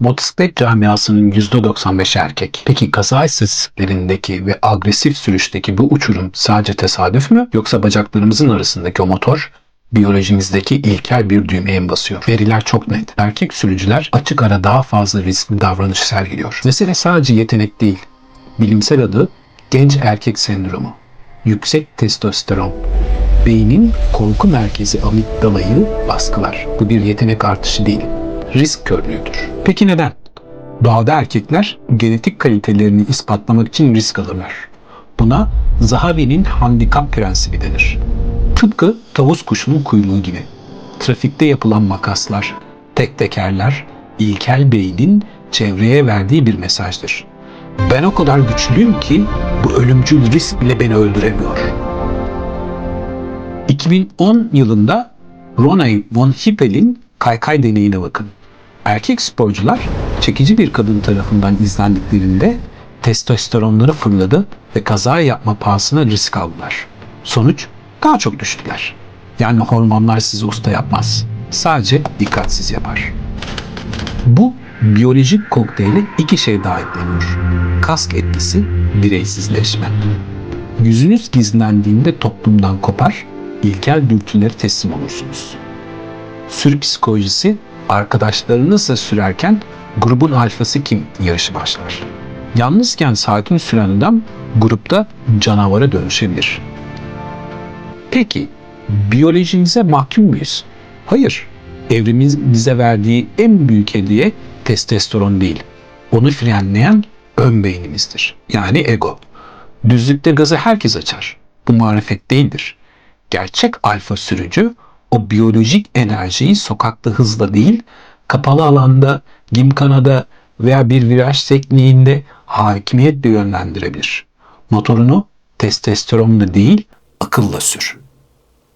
Motosiklet camiasının %95 erkek. Peki kaza istatistiklerindeki ve agresif sürüşteki bu uçurum sadece tesadüf mü? Yoksa bacaklarımızın arasındaki o motor biyolojimizdeki ilkel bir düğmeye mi basıyor? Veriler çok net. Erkek sürücüler açık ara daha fazla riskli davranış sergiliyor. Mesele sadece yetenek değil. Bilimsel adı genç erkek sendromu. Yüksek testosteron. Beynin korku merkezi amigdalayı baskılar. Bu bir yetenek artışı değil risk körlüğüdür. Peki neden? Doğada erkekler genetik kalitelerini ispatlamak için risk alırlar. Buna Zahavi'nin handikap prensibi denir. Tıpkı tavus kuşunun kuyruğu gibi. Trafikte yapılan makaslar, tek tekerler, ilkel beynin çevreye verdiği bir mesajdır. Ben o kadar güçlüyüm ki bu ölümcül risk bile beni öldüremiyor. 2010 yılında Ronay von Hippel'in kaykay deneyine bakın. Erkek sporcular çekici bir kadın tarafından izlendiklerinde testosteronları fırladı ve kaza yapma pahasına risk aldılar. Sonuç daha çok düştüler. Yani hormonlar sizi usta yapmaz. Sadece dikkatsiz yapar. Bu biyolojik kokteyle iki şey daha ekleniyor. Kask etkisi, bireysizleşme. Yüzünüz gizlendiğinde toplumdan kopar, ilkel dürtülere teslim olursunuz. Sürü psikolojisi arkadaşlarınızla sürerken grubun alfası kim yarışı başlar. Yalnızken sakin süren adam grupta canavara dönüşebilir. Peki biyolojimize mahkum muyuz? Hayır. Evrimiz bize verdiği en büyük hediye testosteron değil. Onu frenleyen ön beynimizdir. Yani ego. Düzlükte gazı herkes açar. Bu marifet değildir. Gerçek alfa sürücü o biyolojik enerjiyi sokakta hızla değil, kapalı alanda, gimkanada veya bir viraj tekniğinde hakimiyetle yönlendirebilir. Motorunu testosteronla değil, akılla sür.